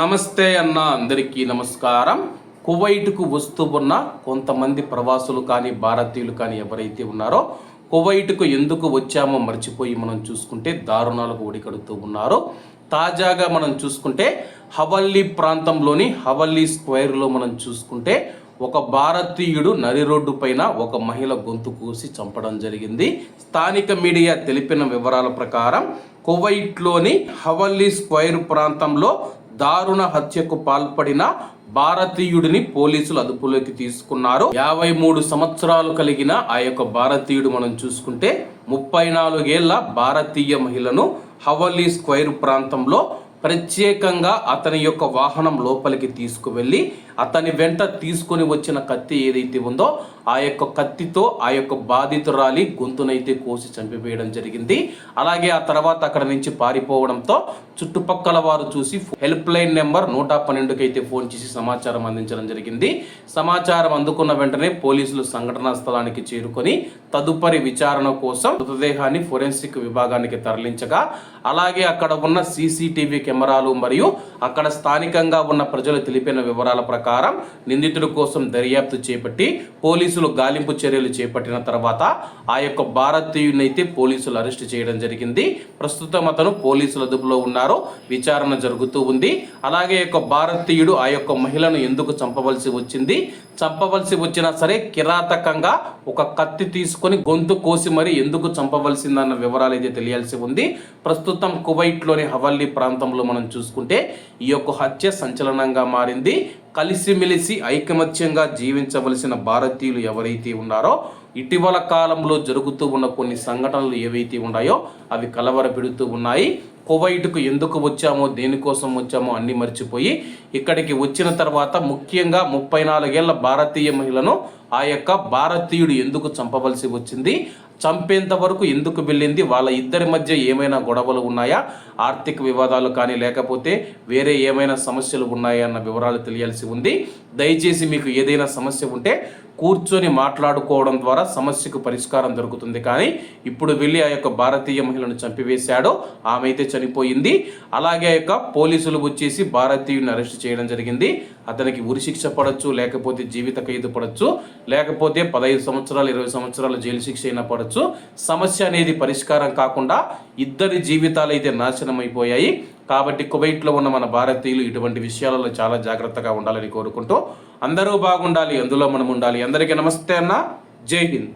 నమస్తే అన్న అందరికీ నమస్కారం. కువైట్కు వస్తూ ఉన్న కొంతమంది ప్రవాసులు కానీ భారతీయులు కానీ ఎవరైతే ఉన్నారో కువైట్కు ఎందుకు వచ్చామో మర్చిపోయి మనం చూసుకుంటే దారుణాలకు ఒడికడుతూ ఉన్నారు. తాజాగా మనం చూసుకుంటే హవల్లీ ప్రాంతంలోని హవల్లీ స్క్వేర్లో మనం చూసుకుంటే ఒక భారతీయుడు నరి రోడ్డు పైన ఒక మహిళ గొంతు కూసి చంపడం జరిగింది. స్థానిక మీడియా తెలిపిన వివరాల ప్రకారం కువైట్లోని హవల్లీ స్క్వైర్ ప్రాంతంలో దారుణ హత్యకు పాల్పడిన భారతీయుడిని పోలీసులు అదుపులోకి తీసుకున్నారు. యాభై మూడు సంవత్సరాలు కలిగిన ఆ యొక్క భారతీయుడు మనం చూసుకుంటే ముప్పై నాలుగేళ్ళ భారతీయ మహిళను హవలీ స్క్వేర్ ప్రాంతంలో ప్రత్యేకంగా అతని యొక్క వాహనం లోపలికి తీసుకువెళ్ళి అతని వెంట తీసుకొని వచ్చిన కత్తి ఏదైతే ఉందో ఆ యొక్క కత్తితో ఆ యొక్క బాధితురాలి గొంతునైతే కోసి చంపివేయడం జరిగింది. అలాగే ఆ తర్వాత అక్కడ నుంచి పారిపోవడంతో చుట్టుపక్కల వారు చూసి హెల్ప్ లైన్ నెంబర్ నూట పన్నెండుకి అయితే ఫోన్ చేసి సమాచారం అందించడం జరిగింది. సమాచారం అందుకున్న వెంటనే పోలీసులు సంఘటనా స్థలానికి చేరుకొని తదుపరి విచారణ కోసం మృతదేహాన్ని ఫోరెన్సిక్ విభాగానికి తరలించగా అలాగే అక్కడ ఉన్న సీసీటీవీ కెమెరాలు మరియు అక్కడ స్థానికంగా ఉన్న ప్రజలు తెలిపిన వివరాల ప్రకారం నిందితుడి కోసం దర్యాప్తు చేపట్టి పోలీసులు గాలింపు చర్యలు చేపట్టిన తర్వాత ఆ యొక్క భారతీయునైతే పోలీసులు అరెస్ట్ చేయడం జరిగింది. ప్రస్తుతం అతను పోలీసుల అదుపులో ఉన్నారు. విచారణ జరుగుతూ ఉంది. అలాగే యొక్క భారతీయుడు ఆ యొక్క మహిళను ఎందుకు చంపవలసి వచ్చింది? చంపవలసి వచ్చినా సరే కిరాతకంగా ఒక కత్తి తీసుకొని గొంతు కోసి మరి ఎందుకు చంపవలసిందన్న వివరాలు అయితే తెలియాల్సి ఉంది. ప్రస్తుతం కువైట్లోని హవల్లీ ప్రాంతంలో మనం చూసుకుంటే ఈ యొక్క హత్య సంచలనంగా మారింది. కలిసిమెలిసి ఐకమత్యంగా జీవించవలసిన భారతీయులు ఎవరైతే ఉన్నారో ఇటీవల కాలంలో జరుగుతూ ఉన్న కొన్ని సంఘటనలు ఏవైతే ఉన్నాయో అవి కలవరపెడుతూ ఉన్నాయి. కువైట్కు ఎందుకు వచ్చామో దేనికోసం వచ్చామో అన్ని మర్చిపోయి ఇక్కడికి వచ్చిన తర్వాత ముఖ్యంగా ముప్పై నాలుగేళ్ళ భారతీయ మహిళను ఆ యొక్క భారతీయుడు ఎందుకు చంపవలసి వచ్చింది చంపేంత వరకు ఎందుకు వెళ్ళింది వాళ్ళ ఇద్దరి మధ్య ఏమైనా గొడవలు ఉన్నాయా ఆర్థిక వివాదాలు కానీ లేకపోతే వేరే ఏమైనా సమస్యలు ఉన్నాయా అన్న వివరాలు తెలియాల్సి ఉంది. దయచేసి మీకు ఏదైనా సమస్య ఉంటే కూర్చొని మాట్లాడుకోవడం ద్వారా సమస్యకు పరిష్కారం దొరుకుతుంది. కానీ ఇప్పుడు వెళ్ళి ఆ యొక్క భారతీయ మహిళను చంపివేశాడో. ఆమె అయితే చనిపోయింది. అలాగే ఆ యొక్క పోలీసులు వచ్చేసి భారతీయుని అరెస్ట్ చేయడం జరిగింది. అతనికి ఉరిశిక్ష పడవచ్చు లేకపోతే జీవిత ఖైదు పడవచ్చు లేకపోతే పదహైదు సంవత్సరాలు ఇరవై సంవత్సరాలు జైలు శిక్ష అయినా పడవచ్చు సమస్య అనేది పరిష్కారం కాకుండా ఇద్దరి జీవితాలు అయితే నాశనం అయిపోయాయి కాబట్టి కువైట్లో ఉన్న మన భారతీయులు ఇటువంటి విషయాలలో చాలా జాగ్రత్తగా ఉండాలని కోరుకుంటూ అందరూ బాగుండాలి అందులో మనం ఉండాలి. అందరికీ నమస్తే అన్న. जय हिंद।